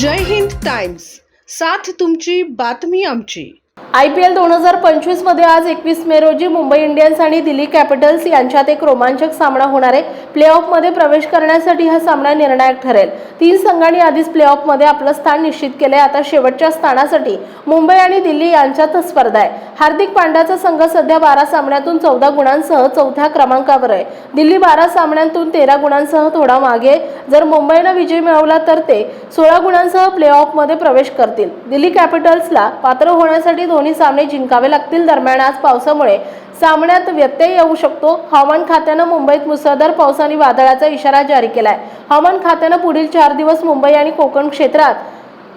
जय Hind times. साथ तुमची बातमी आमची. आय पी एल दोन हजार पंचवीसमध्ये आज एकवीस मे रोजी मुंबई इंडियन्स आणि दिल्ली कॅपिटल्स यांच्यात एक रोमांचक सामना होणार आहे. प्ले मध्ये प्रवेश करण्यासाठी हा सामना निर्णायक ठरेल. तीन संघांनी आधीच प्ले मध्ये आपलं स्थान निश्चित केलंय. आता शेवटच्या स्थानासाठी मुंबई आणि दिल्ली यांच्यात स्पर्धा आहे. हार्दिक पांड्याचा संघ सध्या बारा सामन्यातून चौदा गुणांसह चौथ्या क्रमांकावर आहे. दिल्ली बारा सामन्यांतून तेरा गुणांसह थोडा मागे जर मुंबईनं विजय मिळवला तर ते सोळा गुणांसह प्ले मध्ये प्रवेश करतील. दिल्ली कॅपिटल्सला पात्र होण्यासाठी दोन्ही सामने जिंकावे लागतील दरम्यान आज पावसामुळे. सामन्यात व्यत्यय येऊ शकतो. हवामान खात्यानं मुंबईत मुसळधार पाऊस आणि वादळाचा इशारा जारी केलाय. हवामान खात्यानं पुढील चार दिवस मुंबई आणि कोकण क्षेत्रात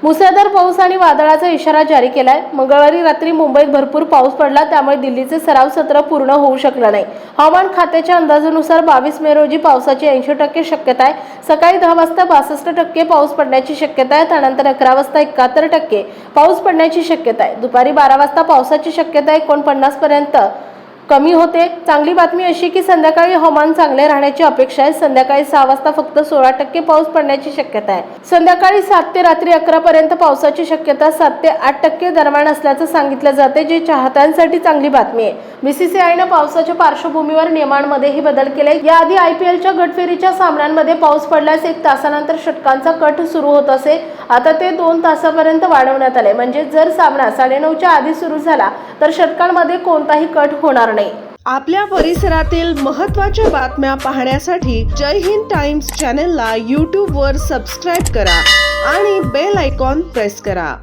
मुसळधार पाऊस आणि वादळाचा इशारा जारी केलाय. मंगळवारी रात्री मुंबईत भरपूर पाऊस पडला त्यामुळे दिल्लीचे सराव सत्र पूर्ण होऊ शकलं नाही. हवामान खात्याच्या अंदाजानुसार बावीस मे रोजी पावसाची ऐंशी टक्के शक्यता आहे. सकाळी दहा वाजता बासष्ट टक्के पाऊस पडण्याची शक्यता आहे त्यानंतर अकरा वाजता एकाहत्तर टक्के पाऊस पडण्याची शक्यता आहे. दुपारी बारा वाजता पावसाची शक्यता एकोणपन्नास पर्यंत. कमी होते. चांगली बातमी अशी की संध्याकाळी हवामान चांगले राहण्याची अपेक्षा आहे. संध्याकाळी सहा वाजता फक्त सोळा टक्के पाऊस पडण्याची शक्यता आहे. संध्याकाळी सात ते रात्री अकरा पर्यंत पावसाची शक्यता सात ते आठ टक्के दरम्यान असल्याचं सांगितलं जाते जे चाहत्यांसाठी चांगली बातमी आहे. बीसीसीआयनं पावसाच्या पार्श्वभूमीवर नियमांमध्येही बदल केले याआधी आय पी एलच्या गटफेरीच्या सामन्यांमध्ये पाऊस पडल्यास एक तासानंतर षटकांचा कट सुरू होत असे. आता ते दोन तासापर्यंत वाढवण्यात आले. म्हणजे जर सामना साडेनऊच्या आधी सुरू झाला तर षटकांमध्ये कोणताही कट होणार करणे. आपल्या परिसरातील महत्त्वाच्या बातम्या पाहण्यासाठी जय हिंद टाइम्स चॅनलला यूट्यूबवर सबस्क्राईब करा आणि बेल आयकॉन प्रेस करा.